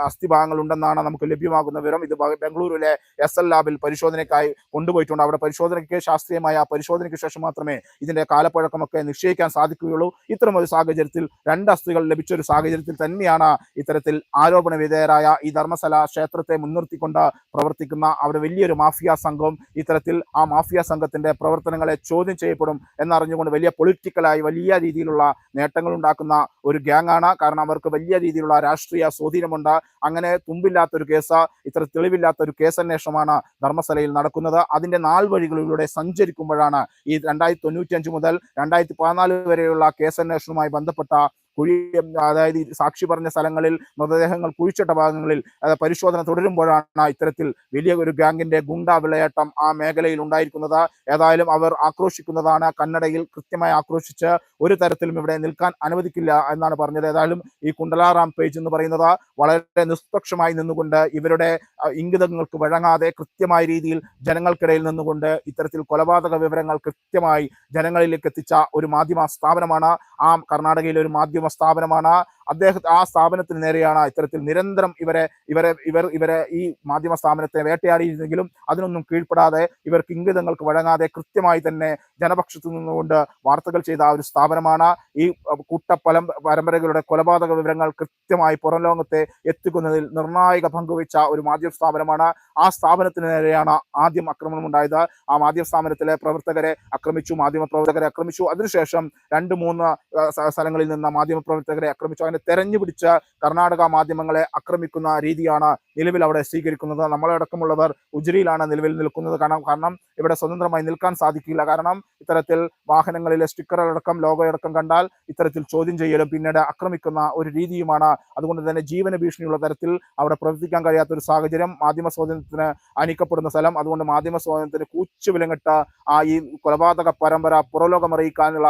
അസ്ഥിഭാഗങ്ങൾ ഉണ്ടെന്നാണ് നമുക്ക് ലഭ്യമാകുന്ന വിവരം. ഇത് ബംഗളൂരുവിലെ എസ് എൽ ലാബിൽ പരിശോധനയ്ക്കായി കൊണ്ടുപോയിട്ടുണ്ട്. അവിടെ പരിശോധനയ്ക്ക് ശാസ്ത്രീയമായ പരിശോധനയ്ക്ക് ശേഷം മാത്രമേ ഇതിന്റെ കാലപ്പഴക്കമൊക്കെ നിശ്ചയിക്കാൻ സാധിക്കുകയുള്ളൂ. ഇത്തരം ഒരു സാഹചര്യത്തിൽ രണ്ട് അസ്ഥികൾ ലഭിച്ച ഒരു സാഹചര്യത്തിൽ തന്നെയാണ് ഇത്തരത്തിൽ ആരോപണ വിധേയരായ ഈ ധർമ്മസ്ഥല ക്ഷേത്രത്തെ മുൻനിർത്തിക്കൊണ്ട് പ്രവർത്തിക്കുന്ന അവിടെ വലിയൊരു മാഫിയ സംഘം ഇത്തരത്തിൽ ആ മാഫിയ സംഘത്തിന്റെ പ്രവർത്തനങ്ങളെ ചോദ്യം ചെയ്യപ്പെടും എന്നറിഞ്ഞുകൊണ്ട് വലിയ പൊളിറ്റിക്കലായി വലിയ രീതിയിലുള്ള നേട്ടങ്ങൾ ഉണ്ടാക്കുന്ന ഒരു ഗ്യാങ് ആണ് കാരണം അവർക്ക് വലിയ രീതിയിലുള്ള രാഷ്ട്രീയ സ്വാധീനമുണ്ട്. അങ്ങനെ തുമ്പില്ലാത്തൊരു കേസ് ഇത്ര തെളിവില്ലാത്ത ഒരു കേസന്വേഷണമാണ് ധർമ്മസ്ഥലയിൽ നടക്കുന്നത്. അതിന്റെ നാൾ വഴികളിലൂടെ സഞ്ചരിക്കുമ്പോഴാണ് ഈ രണ്ടായിരത്തി തൊണ്ണൂറ്റി അഞ്ച് മുതൽ രണ്ടായിരത്തി പതിനാല് വരെയുള്ള കേസന്വേഷണവുമായി ബന്ധപ്പെട്ട കുഴി അതായത് സാക്ഷി പറഞ്ഞ സ്ഥലങ്ങളിൽ മൃതദേഹങ്ങൾ കുഴിച്ചിട്ട ഭാഗങ്ങളിൽ പരിശോധന തുടരുമ്പോഴാണ് ഇത്തരത്തിൽ വലിയ ഒരു ഗാംഗിന്റെ ഗുണ്ട വിളയാട്ടം ആ മേഖലയിൽ ഉണ്ടായിരിക്കുന്നത്. ഏതായാലും അവർ ആക്രോശിക്കുന്നതാണ്. കന്നഡയിൽ കൃത്യമായി ആക്രോശിച്ച് ഒരു തരത്തിലും ഇവിടെ നിൽക്കാൻ അനുവദിക്കില്ല എന്നാണ് പറഞ്ഞത്. ഏതായാലും ഈ കുണ്ടലാറാം പേജ് എന്ന് പറയുന്നത് വളരെ നിഷ്പക്ഷമായി നിന്നുകൊണ്ട് ഇവരുടെ ഇംഗിതങ്ങൾക്ക് വഴങ്ങാതെ കൃത്യമായ രീതിയിൽ ജനങ്ങൾക്കിടയിൽ നിന്നുകൊണ്ട് ഇത്തരത്തിൽ കൊലപാതക വിവരങ്ങൾ കൃത്യമായി ജനങ്ങളിലേക്ക് എത്തിച്ച ഒരു മാധ്യമ സ്ഥാപനമാണ്. ആ കർണാടകയിലെ ഒരു മാധ്യമ സ്ഥാപനമാണ്. അദ്ദേഹം ആ സ്ഥാപനത്തിന് നേരെയാണ് ഇത്തരത്തിൽ നിരന്തരം ഇവരെ ഇവരെ ഇവർ ഇവരെ ഈ മാധ്യമ സ്ഥാപനത്തെ വേട്ടയാടിയിരുന്നെങ്കിലും അതിനൊന്നും കീഴ്പ്പെടാതെ ഇവർക്ക് ഇംഗിതങ്ങൾക്ക് വഴങ്ങാതെ കൃത്യമായി തന്നെ ജനപക്ഷത്തു നിന്നുകൊണ്ട് വാർത്തകൾ ചെയ്ത ആ ഒരു സ്ഥാപനമാണ്. ഈ കൂട്ടപ്പലം പരമ്പരകളുടെ കൊലപാതക വിവരങ്ങൾ കൃത്യമായി പുറം ലോകത്തെ എത്തിക്കുന്നതിൽ നിർണായക പങ്കുവച്ച ഒരു മാധ്യമ സ്ഥാപനമാണ്. ആ സ്ഥാപനത്തിന് നേരെയാണ് ആദ്യം ആക്രമണം ഉണ്ടായത്. ആ മാധ്യമ സ്ഥാപനത്തിലെ പ്രവർത്തകരെ ആക്രമിച്ചു മാധ്യമ പ്രവർത്തകരെ ആക്രമിച്ചു. അതിനുശേഷം രണ്ട് മൂന്ന് സ്ഥലങ്ങളിൽ നിന്ന് മാധ്യമ പ്രവർത്തകരെ ആക്രമിച്ചു. അങ്ങനെ തെരഞ്ഞു പിടിച്ച് കർണാടക മാധ്യമങ്ങളെ ആക്രമിക്കുന്ന രീതിയാണ് നിലവിൽ അവിടെ സ്വീകരിക്കുന്നത്. നമ്മളടക്കമുള്ളവർ ഉജിരിയിലാണ് നിലവിൽ നിൽക്കുന്നത്. കാരണം കാരണം ഇവിടെ സ്വതന്ത്രമായി നിൽക്കാൻ സാധിക്കില്ല. കാരണം ഇത്തരത്തിൽ വാഹനങ്ങളിലെ സ്റ്റിക്കറടക്കം ലോഗോയടക്കം കണ്ടാൽ ഇത്തരത്തിൽ ചോദ്യം ചെയ്യലും പിന്നീട് ആക്രമിക്കുന്ന ഒരു രീതിയുമാണ്. അതുകൊണ്ട് തന്നെ ജീവന ഭീഷണിയുള്ള തരത്തിൽ അവിടെ പ്രവർത്തിക്കാൻ കഴിയാത്ത ഒരു സാഹചര്യം മാധ്യമ സ്വാതന്ത്ര്യത്തിന് അനിക്കപ്പെടുന്ന സ്ഥലം. അതുകൊണ്ട് മാധ്യമ സ്വാതന്ത്ര്യത്തിന് കൂച്ചു വിലങ്ങിട്ട് ആ ഈ കൊലപാതക പരമ്പര പുറലോകം അറിയിക്കാനുള്ള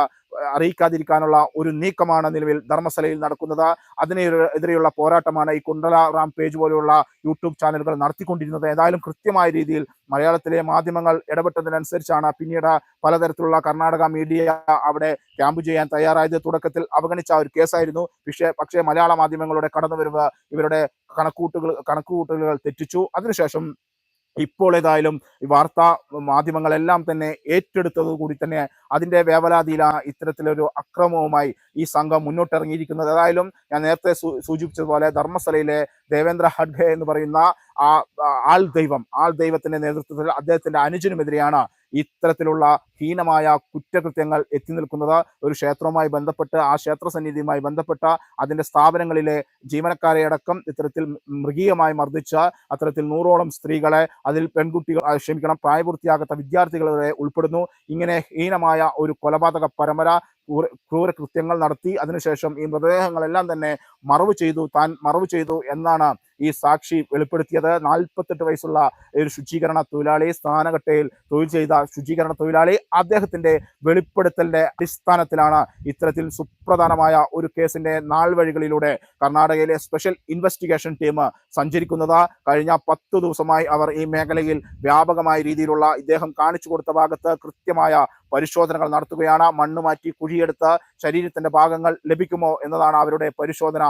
അറിയിക്കാതിരിക്കാനുള്ള ഒരു നീക്കമാണ് നിലവിൽ ധർമ്മസലയിൽ നടക്കുന്നത്. അതിനെ എതിരെയുള്ള പോരാട്ടമാണ് ഈ കുണ്ടല റാം പേജ് പോലെയുള്ള യൂട്യൂബ് ചാനലുകൾ നടത്തിക്കൊണ്ടിരുന്നത്. ഏതായാലും കൃത്യമായ രീതിയിൽ മലയാളത്തിലെ മാധ്യമങ്ങൾ ഇടപെട്ടതിനനുസരിച്ചാണ് പിന്നീട് പലതരത്തിലുള്ള കർണാടക മീഡിയ അവിടെ ക്യാമ്പ് ചെയ്യാൻ തയ്യാറായത്. തുടക്കത്തിൽ അവഗണിച്ച ഒരു കേസായിരുന്നു. പക്ഷേ പക്ഷേ മലയാള മാധ്യമങ്ങളുടെ കടന്നുവരവ് ഇവരുടെ കണക്കൂട്ടുകൾ കണക്കുകൂട്ടലുകൾ തെറ്റിച്ചു. അതിനുശേഷം ഇപ്പോൾ ഏതായാലും ഈ വാർത്താ മാധ്യമങ്ങളെല്ലാം തന്നെ ഏറ്റെടുത്തത് കൂടി തന്നെ അതിന്റെ വേവലാതിയിലാണ് ഇത്തരത്തിലൊരു അക്രമവുമായി ഈ സംഘം മുന്നോട്ടിറങ്ങിയിരിക്കുന്നത്. ഏതായാലും ഞാൻ നേരത്തെ സൂചിപ്പിച്ചതുപോലെ ധർമ്മസ്ഥലയിലെ ദേവേന്ദ്ര ഹഡ്ഗെ എന്ന് പറയുന്ന ആ ആൾ ദൈവം ആൾ ദൈവത്തിന്റെ നേതൃത്വത്തിൽ അദ്ദേഹത്തിന്റെ അനുജനുമെതിരെയാണ് ഇത്തരത്തിലുള്ള ഹീനമായ കുറ്റകൃത്യങ്ങൾ എത്തി നിൽക്കുന്നത് ഒരു ക്ഷേത്രവുമായി ബന്ധപ്പെട്ട് ആ ക്ഷേത്ര സന്നിധിയുമായി ബന്ധപ്പെട്ട അതിന്റെ സ്ഥാപനങ്ങളിലെ ജീവനക്കാരെ അടക്കം ഇത്തരത്തിൽ മൃഗീയമായി മർദ്ദിച്ച അത്തരത്തിൽ നൂറോളം സ്ത്രീകളെ അതിൽ പെൺകുട്ടികൾ ക്ഷമിക്കണം പ്രായപൂർത്തിയാകാത്ത വിദ്യാർത്ഥികളെ ഉൾപ്പെടുന്നു. ഇങ്ങനെ ഹീനമായ ഒരു കൊലപാതക പരമ്പര ക്രൂര- കൃത്യങ്ങൾ നടത്തി. അതിനുശേഷം ഈ മൃതദേഹങ്ങളെല്ലാം തന്നെ മറവ് ചെയ്തു. താൻ മറവ് ചെയ്തു എന്നാണ് ഈ സാക്ഷി വെളിപ്പെടുത്തിയത്. നാൽപ്പത്തെട്ട് വയസ്സുള്ള ഒരു ശുചീകരണ തൊഴിലാളി സ്ഥാനഘട്ടയിൽ തൊഴിൽ ചെയ്ത ശുചീകരണ തൊഴിലാളി അദ്ദേഹത്തിന്റെ വെളിപ്പെടുത്തലിന്റെ അടിസ്ഥാനത്തിലാണ് ഇത്തരത്തിൽ സുപ്രധാനമായ ഒരു കേസിന്റെ നാൾ വഴികളിലൂടെ കർണാടകയിലെ സ്പെഷ്യൽ ഇൻവെസ്റ്റിഗേഷൻ ടീം സഞ്ചരിക്കുന്നത്. കഴിഞ്ഞ പത്ത് ദിവസമായി അവർ ഈ മേഖലയിൽ വ്യാപകമായ രീതിയിലുള്ള ഇദ്ദേഹം കാണിച്ചു കൊടുത്ത ഭാഗത്ത് കൃത്യമായ പരിശോധനകൾ നടത്തുകയാണ്. മണ്ണ് മാറ്റി കുഴിയെടുത്ത് ശരീരത്തിന്റെ ഭാഗങ്ങൾ ലഭിക്കുമോ എന്നതാണ് അവരുടെ പരിശോധന.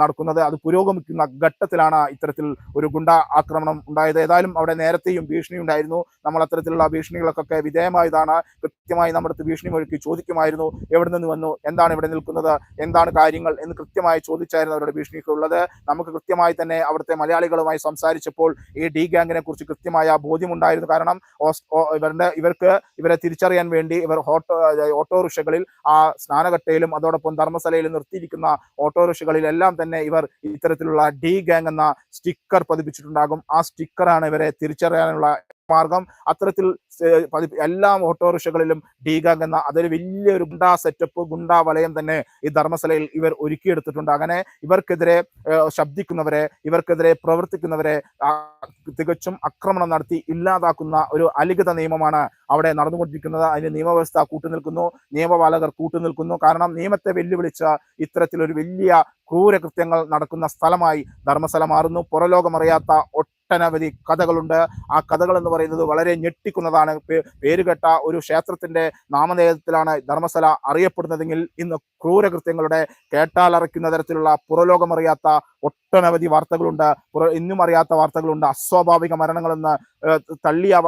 നടക്കുന്നത്. അത് പുരോഗമിക്കുന്ന ഘട്ടത്തിലാണ് ഇത്തരത്തിൽ ഒരു ഗുണ്ട ആക്രമണം ഉണ്ടായത്. ഏതായാലും അവിടെ നേരത്തെയും ഭീഷണി ഉണ്ടായിരുന്നു. നമ്മൾ അത്തരത്തിലുള്ള ഭീഷണികൾക്കൊക്കെ വിധേയമായതാണ്. കൃത്യമായി നമ്മുടെ ഭീഷണി ഒഴുക്കി ചോദിക്കുമായിരുന്നു. എവിടെ നിന്ന് വന്നു? എന്താണ് ഇവിടെ നിൽക്കുന്നത്? എന്താണ് കാര്യങ്ങൾ? എന്ന് കൃത്യമായി ചോദിച്ചായിരുന്നു അവരുടെ ഭീഷണിക്ക് ഉള്ളത് നമുക്ക് കൃത്യമായി തന്നെ അവിടുത്തെ മലയാളികളുമായി സംസാരിച്ചപ്പോൾ ഈ ഡി ഗാങ്ങിനെ കുറിച്ച് കൃത്യമായ ബോധ്യമുണ്ടായിരുന്നു. കാരണം ഇവരുടെ ഇവർക്ക് ഇവരെ തിരിച്ചറിയാൻ വേണ്ടി ഇവർ ഓട്ടോ ഓട്ടോറിക്ഷകളിൽ ആ സ്നാനഘട്ടയിലും അതോടൊപ്പം ധർമ്മസലയിലും നിർത്തിയിരിക്കുന്ന ഓട്ടോറിക്ഷകളിൽ എല്ലാം തന്നെ ഇവർ ഇത്തരത്തിലുള്ള ഡി ഗാങ് എന്ന സ്റ്റിക്കർ പതിപ്പിച്ചിട്ടുണ്ടാകും. ആ സ്റ്റിക്കറാണ് ഇവരെ തിരിച്ചറിയാനുള്ള മാർഗം. അത്തരത്തിൽ എല്ലാ ഓട്ടോറിക്ഷകളിലും ഡീഗാങ് എന്ന അതൊരു വലിയൊരു ഗുണ്ടാ സെറ്റപ്പ് ഗുണ്ടാ വലയം തന്നെ ഈ ധർമ്മസ്ഥലയിൽ ഇവർ ഒരുക്കിയെടുത്തിട്ടുണ്ട്. അങ്ങനെ ഇവർക്കെതിരെ ശബ്ദിക്കുന്നവരെ ഇവർക്കെതിരെ പ്രവർത്തിക്കുന്നവരെ തികച്ചും ആക്രമണം നടത്തി ഇല്ലാതാക്കുന്ന ഒരു അലിഖിത നിയമമാണ് അവിടെ നടന്നുകൊണ്ടിരിക്കുന്നത്. അതിന് നിയമവ്യവസ്ഥ കൂട്ടുനിൽക്കുന്നു നിയമപാലകർ കൂട്ടുനിൽക്കുന്നു. കാരണം നിയമത്തെ വെല്ലുവിളിച്ച ഇത്തരത്തിലൊരു വലിയ ക്രൂരകൃത്യങ്ങൾ നടക്കുന്ന സ്ഥലമായി ധർമ്മസ്ഥലം മാറുന്നു. പുറലോകമറിയാത്ത ഒട്ടനവധി കഥകളുണ്ട്. ആ കഥകൾ എന്ന് പറയുന്നത് വളരെ ഞെട്ടിക്കുന്നതാണ്. പേരുകെട്ട ഒരു ക്ഷേത്രത്തിന്റെ നാമധേയത്തിലാണ് ധർമ്മസ്ഥല അറിയപ്പെടുന്നതെങ്കിൽ ഇന്ന് ക്രൂരകൃത്യങ്ങളുടെ കേട്ടാലറയ്ക്കുന്ന തരത്തിലുള്ള പുറലോകമറിയാത്ത ഒട്ടനവധി വാർത്തകളുണ്ട്. ഇന്നും അറിയാത്ത വാർത്തകളുണ്ട്. അസ്വാഭാവിക മരണങ്ങളെന്ന് തള്ളിയ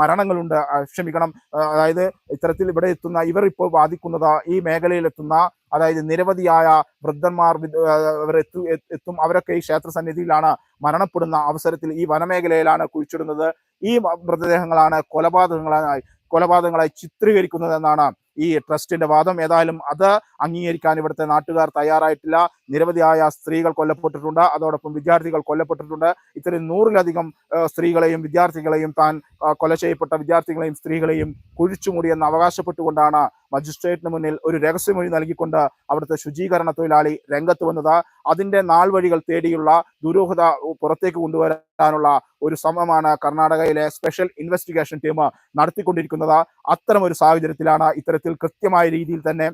മരണങ്ങളുണ്ട്. ക്ഷമിക്കണം. അതായത് ഇത്തരത്തിൽ ഇവിടെ എത്തുന്ന ഇവർ ഇപ്പോൾ വാദിക്കുന്നത് ഈ മേഖലയിൽ എത്തുന്ന അതായത് നിരവധിയായ വൃദ്ധന്മാർ അവർ എത്തു എത്തും. അവരൊക്കെ ഈ ക്ഷേത്ര സന്നിധിയിലാണ് മരണപ്പെടുന്ന അവസരത്തിൽ ഈ വനമേഖലയിലാണ് കുഴിച്ചിടുന്നത്. ഈ മൃതദേഹങ്ങളാണ് കൊലപാതകങ്ങളായി കൊലപാതകങ്ങളായി ചിത്രീകരിക്കുന്നത് എന്നാണ് ഈ ട്രസ്റ്റിന്റെ വാദം. ഏതായാലും അത് അംഗീകരിക്കാൻ ഇവിടുത്തെ നാട്ടുകാർ തയ്യാറായിട്ടില്ല. നിരവധിയായ സ്ത്രീകൾ കൊല്ലപ്പെട്ടിട്ടുണ്ട്. അതോടൊപ്പം വിദ്യാർത്ഥികൾ കൊല്ലപ്പെട്ടിട്ടുണ്ട്. ഇത്തരം നൂറിലധികം സ്ത്രീകളെയും വിദ്യാർത്ഥികളെയും താൻ കൊല ചെയ്യപ്പെട്ട വിദ്യാർത്ഥികളെയും സ്ത്രീകളെയും കുഴിച്ചുമൂടിയെന്ന് അവകാശപ്പെട്ടുകൊണ്ടാണ് മജിസ്ട്രേറ്റിന് മുന്നിൽ ഒരു രഹസ്യമൊഴി നൽകിക്കൊണ്ട് അവിടുത്തെ ശുചീകരണ തൊഴിലാളി രംഗത്ത് വന്നത്. അതിന്റെ നാൾ വഴികൾ തേടിയുള്ള ദുരൂഹത പുറത്തേക്ക് കൊണ്ടുവരാനുള്ള ഒരു ശ്രമമാണ് കർണാടകയിലെ സ്പെഷ്യൽ ഇൻവെസ്റ്റിഗേഷൻ ടീം നടത്തിക്കൊണ്ടിരിക്കുന്നത്. അത്തരം ഒരു സാഹചര്യത്തിലാണ് ഇത്തരത്തിൽ കൃത്യമായ രീതിയിൽ തന്നെ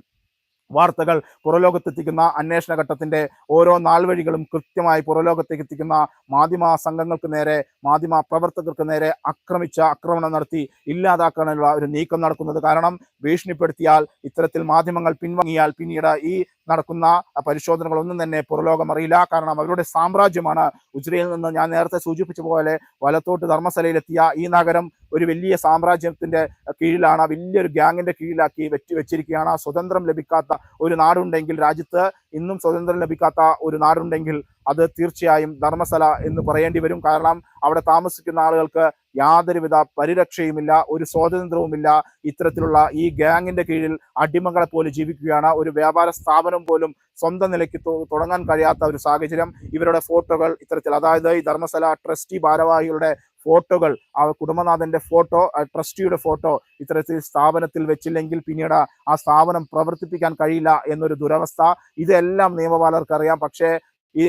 വാർത്തകൾ പുറലോകത്തെത്തിക്കുന്ന അന്വേഷണ ഘട്ടത്തിന്റെ ഓരോ നാൾവഴികളും കൃത്യമായി പുറലോകത്തേക്ക് എത്തിക്കുന്ന മാധ്യമ സംഘങ്ങൾക്ക് നേരെ മാധ്യമ പ്രവർത്തകർക്ക് നേരെ ആക്രമിച്ച ആക്രമണം നടത്തി ഇല്ലാതാക്കാനുള്ള ഒരു നീക്കം നടക്കുന്നത് കാരണം ഭീഷണിപ്പെടുത്തിയാൽ ഇത്തരത്തിൽ മാധ്യമങ്ങൾ പിൻവാങ്ങിയാൽ പിന്നീട് ഈ നടക്കുന്ന പരിശോധനകളൊന്നും തന്നെ പുറലോകം അറിയില്ല. കാരണം അവരുടെ സാമ്രാജ്യമാണ് ഉജ്രയിൽ നിന്ന് ഞാൻ നേരത്തെ സൂചിപ്പിച്ച പോലെ വലത്തോട്ട് ധർമ്മസ്ഥലയിലെത്തിയ ഈ നഗരം ഒരു വലിയ സാമ്രാജ്യത്തിന്റെ കീഴിലാണ് വലിയൊരു ഗ്യാങ്ങിന്റെ കീഴിലാക്കി വെച്ച് വെച്ചിരിക്കുകയാണ്. സ്വതന്ത്രം ലഭിക്കാത്ത ഒരു നാടുണ്ടെങ്കിൽ രാജ്യത്ത് ഇന്നും സ്വതന്ത്രം ലഭിക്കാത്ത ഒരു നാടുണ്ടെങ്കിൽ അത് തീർച്ചയായും ധർമ്മസ്ഥല എന്ന് പറയേണ്ടി വരും. കാരണം അവിടെ താമസിക്കുന്ന ആളുകൾക്ക് യാതൊരുവിധ പരിരക്ഷയുമില്ല ഒരു സ്വാതന്ത്ര്യവുമില്ല. ഇത്തരത്തിലുള്ള ഈ ഗ്യാങ്ങിന്റെ കീഴിൽ അടിമകളെ പോലെ ജീവിക്കുകയാണ്. ഒരു വ്യാപാര സ്ഥാപനം പോലും സ്വന്തം നിലയ്ക്ക് തുടങ്ങാൻ കഴിയാത്ത ഒരു സാഹചര്യം. ഇവരുടെ ഫോട്ടോകൾ ഇത്തരത്തിൽ അതായത് ഈ ധർമ്മസ്ഥല ട്രസ്റ്റി ഭാരവാഹികളുടെ ഫോട്ടോകൾ ആ കുടുംബനാഥന്റെ ഫോട്ടോ ട്രസ്റ്റിയുടെ ഫോട്ടോ ഇത്തരത്തിൽ സ്ഥാപനത്തിൽ വെച്ചില്ലെങ്കിൽ പിന്നീട് ആ സ്ഥാപനം പ്രവർത്തിപ്പിക്കാൻ കഴിയില്ല എന്നൊരു ദുരവസ്ഥ. ഇതെല്ലാം നിയമപാലർക്കറിയാം പക്ഷേ ഈ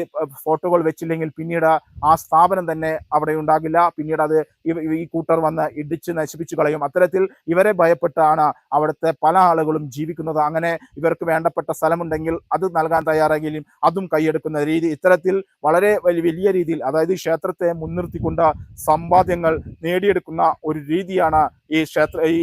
ഫോട്ടോകൾ വെച്ചില്ലെങ്കിൽ പിന്നീട് ആ സ്ഥാപനം തന്നെ അവിടെ ഉണ്ടാകില്ല. പിന്നീട് അത് ഈ കൂട്ടർ വന്ന് ഇടിച്ച് നശിപ്പിച്ചു കളയും. അത്തരത്തിൽ ഇവരെ ഭയപ്പെട്ടാണ് അവിടുത്തെ പല ആളുകളും ജീവിക്കുന്നത്. അങ്ങനെ ഇവർക്ക് വേണ്ടപ്പെട്ട സ്ഥലമുണ്ടെങ്കിൽ അത് നൽകാൻ തയ്യാറെങ്കിലും അതും കൈയെടുക്കുന്ന രീതി ഇത്തരത്തിൽ വളരെ വലിയ രീതിയിൽ അതായത് ക്ഷേത്രത്തെ മുൻനിർത്തിക്കൊണ്ട് സമ്പാദ്യങ്ങൾ നേടിയെടുക്കുന്ന ഒരു രീതിയാണ് ഈ ക്ഷേത്ര ഈ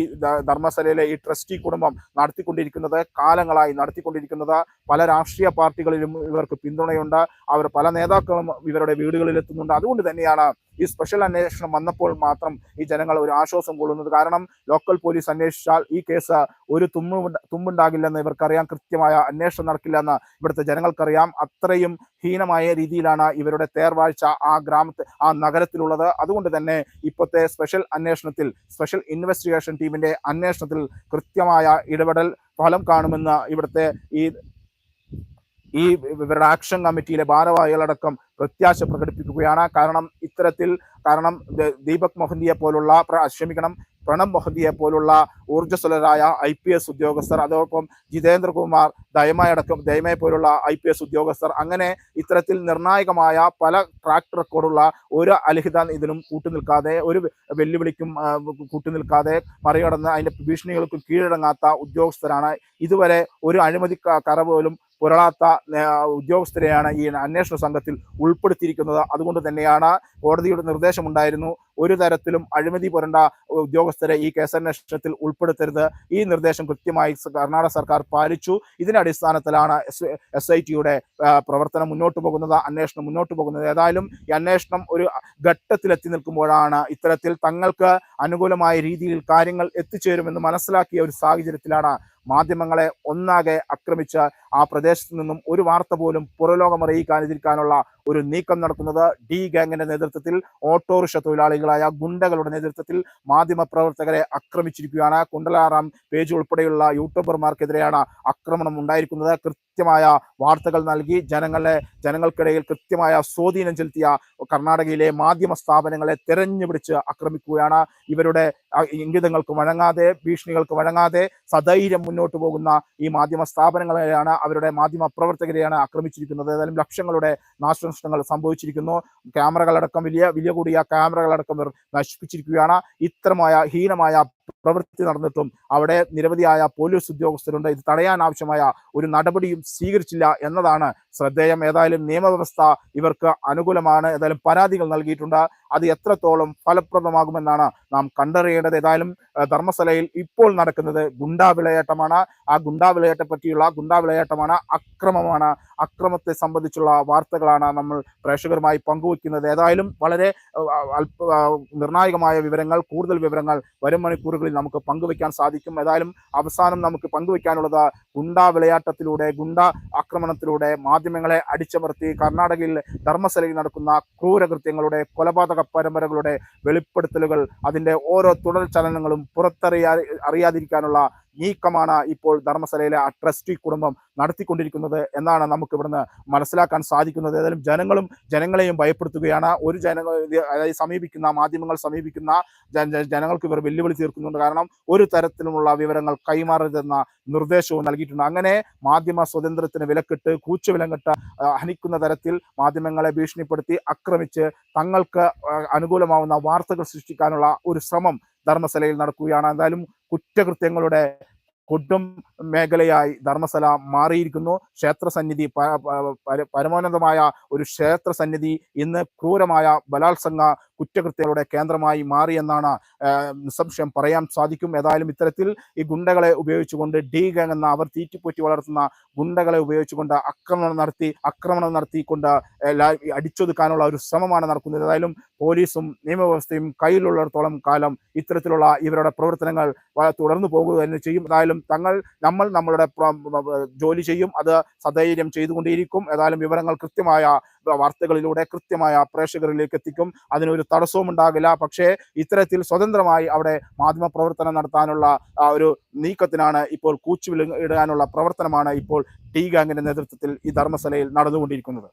ധർമ്മസ്ഥലയിലെ ഈ ട്രസ്റ്റി കുടുംബം നടത്തിക്കൊണ്ടിരിക്കുന്നത് കാലങ്ങളായി നടത്തിക്കൊണ്ടിരിക്കുന്നത്. പല രാഷ്ട്രീയ പാർട്ടികളിലും ഇവർക്ക് പിന്തുണയുണ്ട്. അവർ പല നേതാക്കളും ഇവരുടെ വീടുകളിൽ എത്തുന്നുണ്ട് അതുകൊണ്ട് തന്നെയാണ് ഈ സ്പെഷ്യൽ അന്വേഷണം വന്നപ്പോൾ മാത്രം ഈ ജനങ്ങൾ ഒരു ആശ്വാസം കൊള്ളുന്നത്. കാരണം ലോക്കൽ പോലീസ് അന്വേഷിച്ചാൽ ഈ കേസ് ഒരു തുമ്മു തുമ്പുണ്ടാകില്ലെന്ന് ഇവർക്കറിയാം. കൃത്യമായ അന്വേഷണം നടക്കില്ലെന്ന് ഇവിടുത്തെ ജനങ്ങൾക്കറിയാം. അത്രയും ഹീനമായ രീതിയിലാണ് ഇവരുടെ തേർവാഴ്ച ആ ഗ്രാമത്തിൽ ആ നഗരത്തിലുള്ളത്. അതുകൊണ്ട് തന്നെ ഇപ്പോഴത്തെ സ്പെഷ്യൽ അന്വേഷണത്തിൽ സ്പെഷ്യൽ ഇൻവെസ്റ്റിഗേഷൻ ടീമിന്റെ അന്വേഷണത്തിൽ കൃത്യമായ ഇടപെടൽ ഫലം കാണുമെന്ന് ഇവിടുത്തെ ഈ ഈ ഇവരുടെ ആക്ഷൻ കമ്മിറ്റിയിലെ ഭാരവാഹികളടക്കം പ്രത്യാശ പ്രകടിപ്പിക്കുകയാണ്. കാരണം ഇത്തരത്തിൽ കാരണം ദീപക് മൊഹന്തിയെ പോലുള്ള ക്ഷമിക്കണം പ്രണബ് മൊഹന്തിയെ പോലുള്ള ഊർജസ്വലരായ ഐ പി എസ് ഉദ്യോഗസ്ഥർ അതോടൊപ്പം ജിതേന്ദ്രകുമാർ ദയമയടക്കം ദയമയെ പോലുള്ള ഐ പി എസ് ഉദ്യോഗസ്ഥർ അങ്ങനെ ഇത്തരത്തിൽ നിർണായകമായ പല ട്രാക്ക് റെക്കോർഡുള്ള ഒരു അലിഹിത ഇതിനും കൂട്ടുനിൽക്കാതെ ഒരു വെല്ലുവിളിക്കും കൂട്ടുനിൽക്കാതെ മറികടന്ന് അതിന്റെ ഭീഷണികൾക്കും കീഴടങ്ങാത്ത ഉദ്യോഗസ്ഥരാണ്. ഇതുവരെ ഒരു അഴിമതി കറ പോലും പുരളാത്ത ഉദ്യോഗസ്ഥരെയാണ് ഈ അന്വേഷണ സംഘത്തിൽ ഉൾപ്പെടുത്തിയിരിക്കുന്നത്. അതുകൊണ്ട് തന്നെയാണ് കോടതിയുടെ നിർദ്ദേശമുണ്ടായിരുന്നു. ഒരു തരത്തിലും അഴിമതി പുരണ്ട ഉദ്യോഗസ്ഥരെ ഈ കേസന്വേഷണത്തിൽ ഉൾപ്പെടുത്തരുത്. ഈ നിർദ്ദേശം കൃത്യമായി കർണാടക സർക്കാർ പാലിച്ചു. ഇതിന്റെ അടിസ്ഥാനത്തിലാണ് എസ് പ്രവർത്തനം മുന്നോട്ട് പോകുന്നത് അന്വേഷണം മുന്നോട്ട് പോകുന്നത്. ഏതായാലും ഈ അന്വേഷണം ഒരു ഘട്ടത്തിലെത്തി നിൽക്കുമ്പോഴാണ് ഇത്തരത്തിൽ തങ്ങൾക്ക് അനുകൂലമായ രീതിയിൽ കാര്യങ്ങൾ എത്തിച്ചേരുമെന്ന് മനസ്സിലാക്കിയ ഒരു സാഹചര്യത്തിലാണ് മാധ്യമങ്ങളെ ഒന്നാകെ ആക്രമിച്ച് ആ പ്രദേശത്ത് നിന്നും ഒരു വാർത്ത പോലും പുറലോകം അറിയിക്കാതിരിക്കാനുള്ള ഒരു നീക്കം നടക്കുന്നത് ഡി ഗാങ്ങിന്റെ നേതൃത്വത്തിൽ ഓട്ടോറിക്ഷ തൊഴിലാളികളായ ഗുണ്ടകളുടെ നേതൃത്വത്തിൽ മാധ്യമ പ്രവർത്തകരെ ആക്രമിച്ചിരിക്കുകയാണ്. കുണ്ടലാറാം പേജ് ഉൾപ്പെടെയുള്ള യൂട്യൂബർമാർക്കെതിരെയാണ് ആക്രമണം ഉണ്ടായിരിക്കുന്നത്. കൃത്യമായ വാർത്തകൾ നൽകി ജനങ്ങളെ ജനങ്ങൾക്കിടയിൽ കൃത്യമായ സ്വാധീനം ചെലുത്തിയ കർണാടകയിലെ മാധ്യമ സ്ഥാപനങ്ങളെ തെരഞ്ഞുപിടിച്ച് ആക്രമിക്കുകയാണ്. ഇവരുടെ ഇംഗിതങ്ങൾക്ക് വഴങ്ങാതെ ഭീഷണികൾക്ക് വഴങ്ങാതെ സധൈര്യം മുന്നോട്ട് പോകുന്ന ഈ മാധ്യമ സ്ഥാപനങ്ങളെയാണ് അവരുടെ മാധ്യമ പ്രവർത്തകരെയാണ് ആക്രമിച്ചിരിക്കുന്നത്. ഏതായാലും ലക്ഷങ്ങളുടെ നാശനഷ്ടങ്ങൾ സംഭവിച്ചിരിക്കുന്നു. ക്യാമറകളടക്കം വലിയ വലിയ കൂടിയ ക്യാമറകളടക്കം നശിപ്പിച്ചിരിക്കുകയാണ്. ഇത്തരമായ ഹീനമായ പ്രവൃത്തി നടന്നിട്ടും അവിടെ നിരവധിയായ പോലീസ് ഉദ്യോഗസ്ഥരുണ്ട്. ഇത് തടയാൻ ആവശ്യമായ ഒരു നടപടിയും സ്വീകരിച്ചില്ല എന്നതാണ് ശ്രദ്ധേയം. ഏതായാലും നിയമവ്യവസ്ഥ ഇവർക്ക് അനുകൂലമാണ്. ഏതായാലും പരാതികൾ നൽകിയിട്ടുണ്ട്. അത് എത്രത്തോളം ഫലപ്രദമാകുമെന്നാണ് നാം കണ്ടറിയേണ്ടത്. ഏതായാലും ധർമ്മസ്ഥലയിൽ ഇപ്പോൾ നടക്കുന്നത് ഗുണ്ടാ വിളയേട്ടമാണ്. ആ ഗുണ്ടാ വിളയാട്ടെ പറ്റിയുള്ള ഗുണ്ടാ വിളയേട്ടമാണ് അക്രമമാണ്. അക്രമത്തെ സംബന്ധിച്ചുള്ള വാർത്തകളാണ് നമ്മൾ പ്രേക്ഷകരുമായി പങ്കുവയ്ക്കുന്നത്. ഏതായാലും വളരെ നിർണായകമായ വിവരങ്ങൾ കൂടുതൽ വിവരങ്ങൾ വരും മണിക്കൂറുകളിൽ നമുക്ക് പങ്കുവയ്ക്കാൻ സാധിക്കും. ഏതായാലും അവസാനം നമുക്ക് പങ്കുവയ്ക്കാനുള്ളത് ഗുണ്ടാ വിളയാട്ടത്തിലൂടെ ഗുണ്ട ആക്രമണത്തിലൂടെ മാധ്യമങ്ങളെ അടിച്ചമർത്തി കർണാടകയിൽ ധർമ്മസ്ഥലയിൽ നടക്കുന്ന ക്രൂരകൃത്യങ്ങളുടെ കൊലപാതക പരമ്പരകളുടെ വെളിപ്പെടുത്തലുകൾ അതിന്റെ ഓരോ തുടർ ചലനങ്ങളും പുറത്തറിയാ അറിയാതിരിക്കാനുള്ള നീക്കമാണ് ഇപ്പോൾ ധർമ്മസലയിലെ ആ ട്രസ്റ്റി കുടുംബം നടത്തിക്കൊണ്ടിരിക്കുന്നത് എന്നാണ് നമുക്ക് ഇവിടുന്ന് മനസ്സിലാക്കാൻ സാധിക്കുന്നത്. ഏതായാലും ജനങ്ങളും ജനങ്ങളെയും ഭയപ്പെടുത്തുകയാണ്. ഒരു ജനങ്ങൾ അതായത് സമീപിക്കുന്ന മാധ്യമങ്ങൾ സമീപിക്കുന്ന ജന- ജന- ജനങ്ങൾക്ക് ഇവർ വെല്ലുവിളി തീർക്കുന്നുണ്ട്. കാരണം ഒരു തരത്തിലുമുള്ള വിവരങ്ങൾ കൈമാറരുതെന്ന നിർദ്ദേശവും നൽകിയിട്ടുണ്ട്. അങ്ങനെ മാധ്യമ സ്വതന്ത്രത്തിന് വിലക്കിട്ട് കൂച്ചുവിലങ്ങിട്ട് ഹനിക്കുന്ന തരത്തിൽ മാധ്യമങ്ങളെ ഭീഷണിപ്പെടുത്തി ആക്രമിച്ച് തങ്ങൾക്ക് അനുകൂലമാവുന്ന വാർത്തകൾ സൃഷ്ടിക്കാനുള്ള ഒരു ശ്രമം ധർമ്മസ്ഥലയിൽ നടക്കുകയാണ്. എന്തായാലും കുറ്റകൃത്യങ്ങളുടെ കൊടും മേഖലയായി ധർമ്മസല മാറിയിരിക്കുന്നു. ക്ഷേത്രസന്നിധി പ- പ- പരമോന്നതമായ ഒരു ക്ഷേത്ര സന്നിധി ഇന്ന് ക്രൂരമായ ബലാത്സംഗ കുറ്റകൃത്യങ്ങളുടെ കേന്ദ്രമായി മാറിയെന്നാണ് നിസ്സംശയം പറയാൻ സാധിക്കും. ഏതായാലും ഇത്തരത്തിൽ ഈ ഗുണ്ടകളെ ഉപയോഗിച്ചുകൊണ്ട് ഡി ഗാങ് എന്ന അവർ തീറ്റിപ്പൊറ്റി വളർത്തുന്ന ഗുണ്ടകളെ ഉപയോഗിച്ചുകൊണ്ട് ആക്രമണം നടത്തി ആക്രമണം നടത്തിക്കൊണ്ട് അടിച്ചൊതുക്കാനുള്ള ഒരു ശ്രമമാണ് നടക്കുന്നത്. ഏതായാലും പോലീസും നിയമവ്യവസ്ഥയും കയ്യിലുള്ളിടത്തോളം കാലം ഇത്തരത്തിലുള്ള ഇവരുടെ പ്രവർത്തനങ്ങൾ തുടർന്നു പോകുക തന്നെ ചെയ്യും. ഏതായാലും തങ്ങൾ നമ്മൾ നമ്മളുടെ ജോലി ചെയ്യും. അത് സധൈര്യം ചെയ്തുകൊണ്ടേയിരിക്കും ഏതായാലും വിവരങ്ങൾ കൃത്യമായ വാർത്തകളിലൂടെ കൃത്യമായ പ്രേക്ഷകരിലേക്ക് എത്തിക്കും. അതിനൊരു തടസ്സവും ഉണ്ടാകില്ല. പക്ഷേ ഇത്തരത്തിൽ സ്വതന്ത്രമായി അവിടെ മാധ്യമ പ്രവർത്തനം നടത്താനുള്ള ഒരു നീക്കത്തിനാണ് ഇപ്പോൾ കൂച്ചുവിൽ ഇടാനുള്ള പ്രവർത്തനമാണ് ഇപ്പോൾ ടി ഗാങ്ങിന്റെ നേതൃത്വത്തിൽ ഈ ധർമ്മസ്ഥലയിൽ നടന്നുകൊണ്ടിരിക്കുന്നത്.